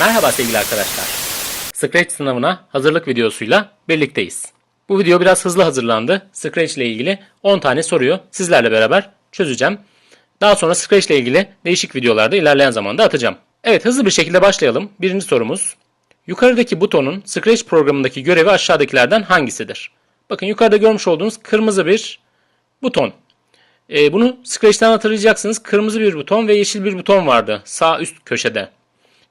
Merhaba sevgili arkadaşlar. Scratch sınavına hazırlık videosuyla birlikteyiz. Bu video biraz hızlı hazırlandı. Scratch ile ilgili 10 tane soruyu sizlerle beraber çözeceğim. Daha sonra Scratch ile ilgili değişik videolarda ilerleyen zamanda atacağım. Evet hızlı bir şekilde başlayalım. Birinci sorumuz. Yukarıdaki butonun Scratch programındaki görevi aşağıdakilerden hangisidir? Bakın yukarıda görmüş olduğunuz kırmızı bir buton. Ee, bunu Scratch'ten hatırlayacaksınız. Kırmızı bir buton ve yeşil bir buton vardı sağ üst köşede.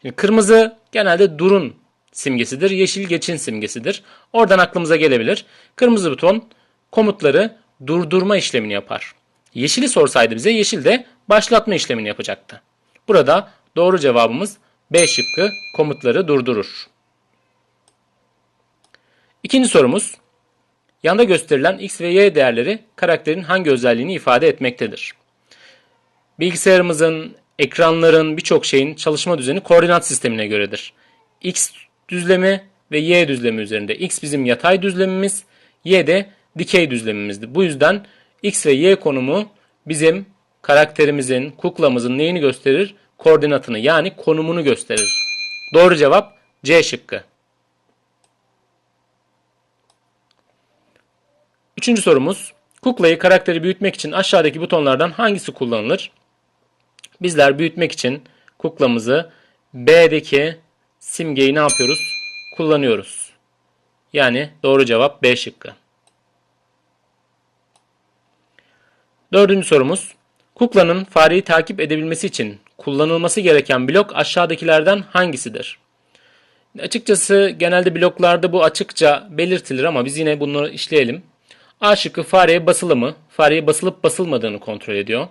Şimdi kırmızı genelde durun simgesidir. Yeşil geçin simgesidir. Oradan aklımıza gelebilir. Kırmızı buton komutları durdurma işlemini yapar. Yeşili sorsaydı bize yeşil de başlatma işlemini yapacaktı. Burada doğru cevabımız B şıkkı komutları durdurur. İkinci sorumuz. Yanda gösterilen x ve y değerleri karakterin hangi özelliğini ifade etmektedir? Bilgisayarımızın, ekranların, birçok şeyin çalışma düzeni koordinat sistemine göredir. X düzlemi ve Y düzlemi üzerinde. X bizim yatay düzlemimiz, Y de dikey düzlemimizdir. Bu yüzden X ve Y konumu bizim karakterimizin, kuklamızın neyini gösterir? Koordinatını yani konumunu gösterir. Doğru cevap C şıkkı. Üçüncü sorumuz. Kuklayı karakteri büyütmek için aşağıdaki butonlardan hangisi kullanılır? Bizler büyütmek için kuklamızı B'deki simgeyi ne yapıyoruz? Kullanıyoruz. Yani doğru cevap B şıkkı. Dördüncü sorumuz. Kuklanın fareyi takip edebilmesi için kullanılması gereken blok aşağıdakilerden hangisidir? Açıkçası genelde bloklarda bu açıkça belirtilir ama biz yine bunları işleyelim. A şıkkı fareye basılı mı? Fareye basılıp basılmadığını kontrol ediyor.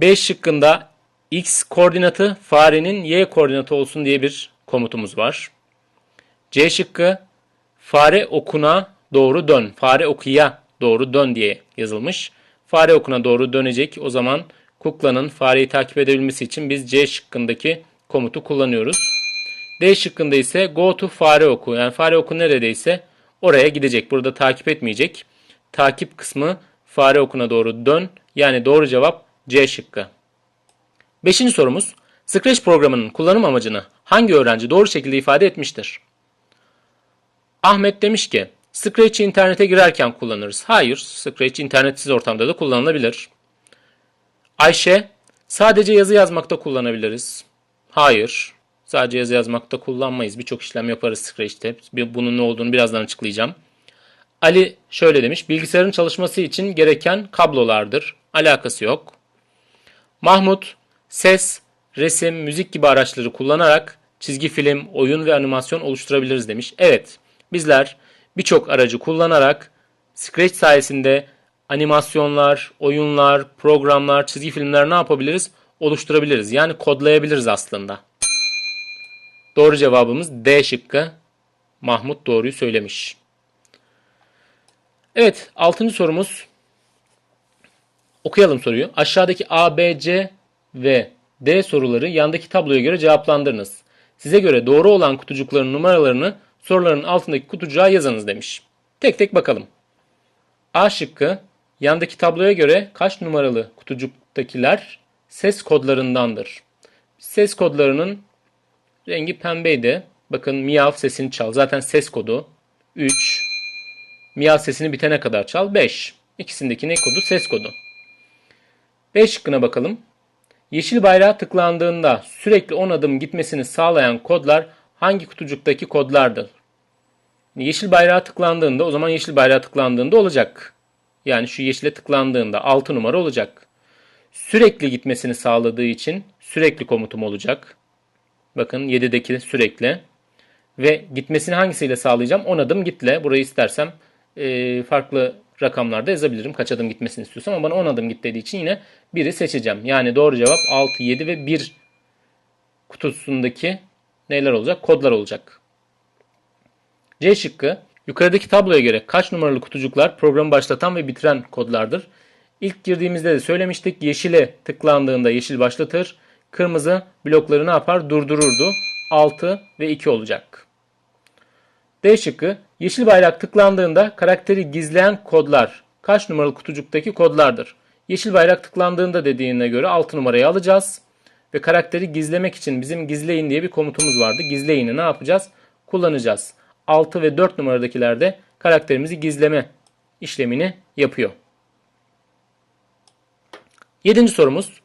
B şıkkında x koordinatı farenin y koordinatı olsun diye bir komutumuz var. C şıkkı fare okuna doğru dön. Fare okuya doğru dön diye yazılmış. Fare okuna doğru dönecek. O zaman kuklanın fareyi takip edebilmesi için biz C şıkkındaki komutu kullanıyoruz. D şıkkında ise go to fare oku. Yani fare oku neredeyse oraya gidecek. Burada takip etmeyecek. Takip kısmı fare okuna doğru dön. Yani doğru cevap C şıkkı. Beşinci sorumuz. Scratch programının kullanım amacını hangi öğrenci doğru şekilde ifade etmiştir? Ahmet demiş ki Scratch'i internete girerken kullanırız. Hayır, Scratch internetsiz ortamda da kullanılabilir. Ayşe, sadece yazı yazmakta kullanabiliriz. Hayır, sadece yazı yazmakta kullanmayız. Birçok işlem yaparız Scratch'te. Bunun ne olduğunu birazdan açıklayacağım. Ali şöyle demiş, bilgisayarın çalışması için gereken kablolardır. Alakası yok. Mahmut, ses, resim, müzik gibi araçları kullanarak çizgi film, oyun ve animasyon oluşturabiliriz demiş. Evet, bizler birçok aracı kullanarak Scratch sayesinde animasyonlar, oyunlar, programlar, çizgi filmler ne yapabiliriz? Oluşturabiliriz. Yani kodlayabiliriz aslında. Doğru cevabımız D şıkkı. Mahmut doğruyu söylemiş. Evet, altıncı sorumuz. Okuyalım soruyu. Aşağıdaki A, B, C ve D soruları yandaki tabloya göre cevaplandırınız. Size göre doğru olan kutucukların numaralarını soruların altındaki kutucuğa yazınız demiş. Tek tek bakalım. A şıkkı yandaki tabloya göre kaç numaralı kutucuktakiler ses kodlarındandır. Ses kodlarının rengi pembeydi. Bakın miyav sesini çal. Zaten ses kodu 3. Miyav sesini bitene kadar çal 5. İkisindeki ne kodu? Ses kodu. B şıkkına bakalım. Yeşil bayrağa tıklandığında sürekli 10 adım gitmesini sağlayan kodlar hangi kutucuktaki kodlardır? Yeşil bayrağa tıklandığında o zaman yeşil bayrağa tıklandığında olacak. Yani şu yeşile tıklandığında 6 numara olacak. Sürekli gitmesini sağladığı için sürekli komutum olacak. Bakın 7'deki sürekli. Ve gitmesini hangisiyle sağlayacağım? 10 adım gitle. Burayı istersem e, farklı rakamlarda yazabilirim. Kaç adım gitmesini istiyorsam ama bana 10 adım git dediği için yine 1'i seçeceğim. Yani doğru cevap 6, 7 ve 1 kutusundaki neler olacak? Kodlar olacak. C şıkkı yukarıdaki tabloya göre kaç numaralı kutucuklar programı başlatan ve bitiren kodlardır? İlk girdiğimizde de söylemiştik. Yeşile tıklandığında yeşil başlatır. Kırmızı blokları ne yapar? Durdururdu. 6 ve 2 olacak. D şıkkı yeşil bayrak tıklandığında karakteri gizleyen kodlar kaç numaralı kutucuktaki kodlardır? Yeşil bayrak tıklandığında dediğine göre 6 numarayı alacağız. ve karakteri gizlemek için bizim gizleyin diye bir komutumuz vardı. Gizleyini ne yapacağız? Kullanacağız. 6 ve 4 numaradakilerde karakterimizi gizleme işlemini yapıyor. Yedinci sorumuz.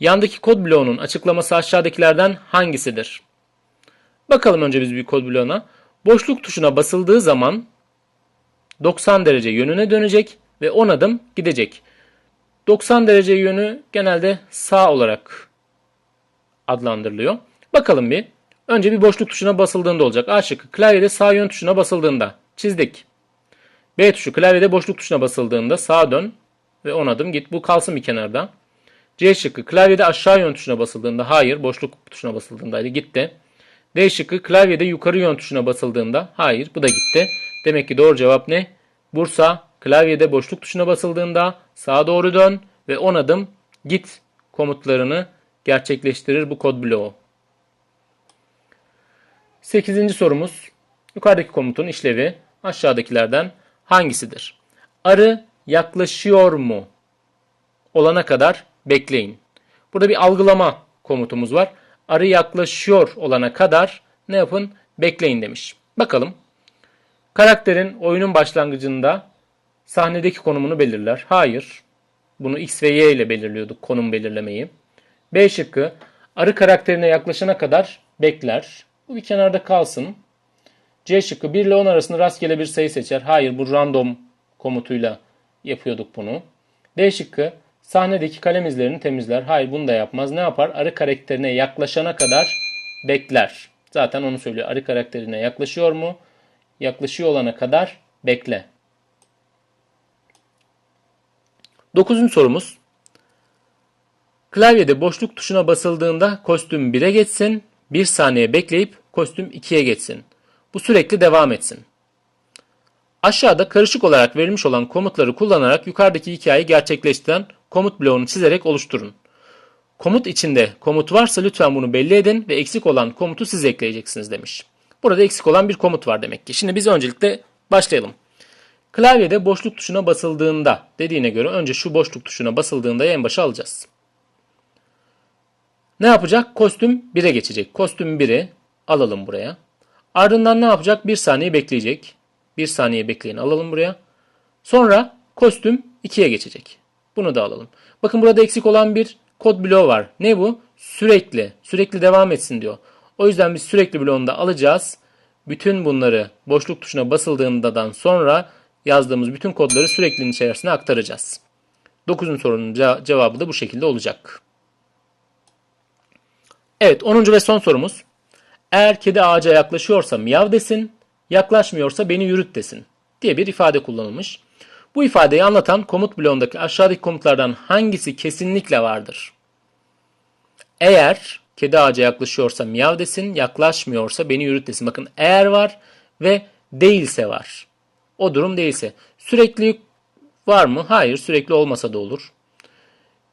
Yandaki kod bloğunun açıklaması aşağıdakilerden hangisidir? Bakalım önce biz bir kod bloğuna. Boşluk tuşuna basıldığı zaman 90 derece yönüne dönecek ve 10 adım gidecek. 90 derece yönü genelde sağ olarak adlandırılıyor. Bakalım bir. Önce bir boşluk tuşuna basıldığında olacak. A şıkkı klavyede sağ yön tuşuna basıldığında çizdik. B tuşu klavyede boşluk tuşuna basıldığında sağa dön ve 10 adım git. Bu kalsın bir kenarda. C şıkkı klavyede aşağı yön tuşuna basıldığında hayır boşluk tuşuna basıldığındaydı gitti. D şıkkı klavyede yukarı yön tuşuna basıldığında hayır bu da gitti. Demek ki doğru cevap ne? Bursa klavyede boşluk tuşuna basıldığında sağa doğru dön ve 10 adım git komutlarını gerçekleştirir bu kod bloğu. 8. sorumuz. Yukarıdaki komutun işlevi aşağıdakilerden hangisidir? Arı yaklaşıyor mu? Olana kadar bekleyin. Burada bir algılama komutumuz var. Arı yaklaşıyor olana kadar ne yapın? Bekleyin demiş. Bakalım. Karakterin oyunun başlangıcında sahnedeki konumunu belirler. Hayır. Bunu X ve Y ile belirliyorduk konum belirlemeyi. B şıkkı arı karakterine yaklaşana kadar bekler. Bu bir kenarda kalsın. C şıkkı 1 ile 10 arasında rastgele bir sayı seçer. Hayır bu random komutuyla yapıyorduk bunu. D şıkkı sahnedeki kalem izlerini temizler. Hayır bunu da yapmaz. Ne yapar? Arı karakterine yaklaşana kadar bekler. Zaten onu söylüyor. Arı karakterine yaklaşıyor mu? Yaklaşıyor olana kadar bekle. Dokuzuncu sorumuz. Klavyede boşluk tuşuna basıldığında kostüm 1'e geçsin. 1 saniye bekleyip kostüm 2'ye geçsin. Bu sürekli devam etsin. Aşağıda karışık olarak verilmiş olan komutları kullanarak yukarıdaki hikayeyi gerçekleştiren komut bloğunu çizerek oluşturun. Komut içinde komut varsa lütfen bunu belli edin ve eksik olan komutu siz ekleyeceksiniz demiş. Burada eksik olan bir komut var demek ki. Şimdi biz öncelikle başlayalım. Klavyede boşluk tuşuna basıldığında dediğine göre önce şu boşluk tuşuna basıldığında en başa alacağız. Ne yapacak? Kostüm 1'e geçecek. Kostüm 1'i alalım buraya. Ardından ne yapacak? 1 saniye bekleyecek. 1 saniye bekleyin alalım buraya. Sonra kostüm 2'ye geçecek. Bunu da alalım. Bakın burada eksik olan bir kod bloğu var. Ne bu? Sürekli. Sürekli devam etsin diyor. O yüzden biz sürekli bloğunu da alacağız. Bütün bunları boşluk tuşuna basıldığından sonra yazdığımız bütün kodları süreklinin içerisine aktaracağız. 9. sorunun cevabı da bu şekilde olacak. Evet 10. ve son sorumuz. Eğer kedi ağaca yaklaşıyorsa miyav desin, yaklaşmıyorsa beni yürüt desin diye bir ifade kullanılmış. Bu ifadeyi anlatan komut bloğundaki aşağıdaki komutlardan hangisi kesinlikle vardır? Eğer kedi ağaca yaklaşıyorsa miyav desin, yaklaşmıyorsa beni yürüt desin. Bakın eğer var ve değilse var. O durum değilse. Sürekli var mı? Hayır sürekli olmasa da olur.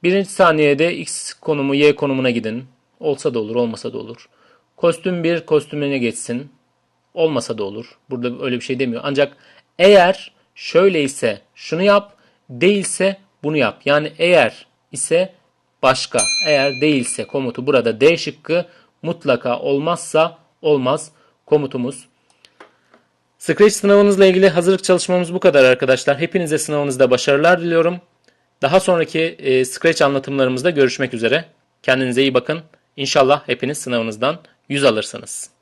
Birinci saniyede X konumu Y konumuna gidin. Olsa da olur, olmasa da olur. Kostüm 1 kostümüne geçsin. Olmasa da olur. Burada öyle bir şey demiyor. Ancak eğer şöyleyse şunu yap, değilse bunu yap. Yani eğer ise başka, eğer değilse komutu burada D şıkkı mutlaka olmazsa olmaz komutumuz. Scratch sınavınızla ilgili hazırlık çalışmamız bu kadar arkadaşlar. Hepinize sınavınızda başarılar diliyorum. Daha sonraki e, Scratch anlatımlarımızda görüşmek üzere. Kendinize iyi bakın. İnşallah hepiniz sınavınızdan 100 alırsınız.